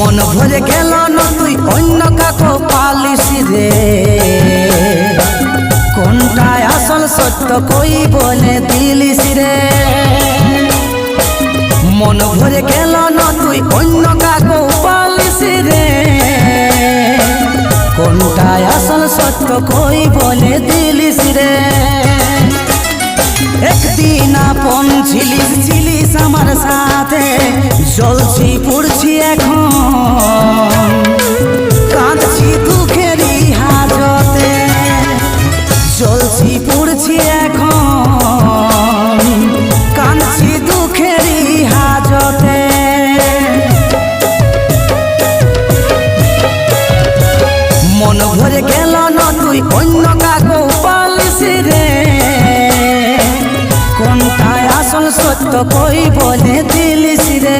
মন ভরে গেল না তুই অন্য কাকো পালিস রে। কোনটায় আসল সত্য কই বলে দিলিস রে? মন ভরে গেল না তুই অন্য কাকো পালিস রে। কোনটায় আসল সত্য কই বলে দিলিস রে? একদিন আপন ছিলিস ছিলিস আমার সাথে। চলছি পড়ছি এখন চলছি, পড়ছি এখন। কাঁদছি দুঃখেরই হাজতে। মন ভরে গেল না তুই অন্য কাকো পালিসি রে। কোনটায় আসল সত্য কই বলে দিলিস রে?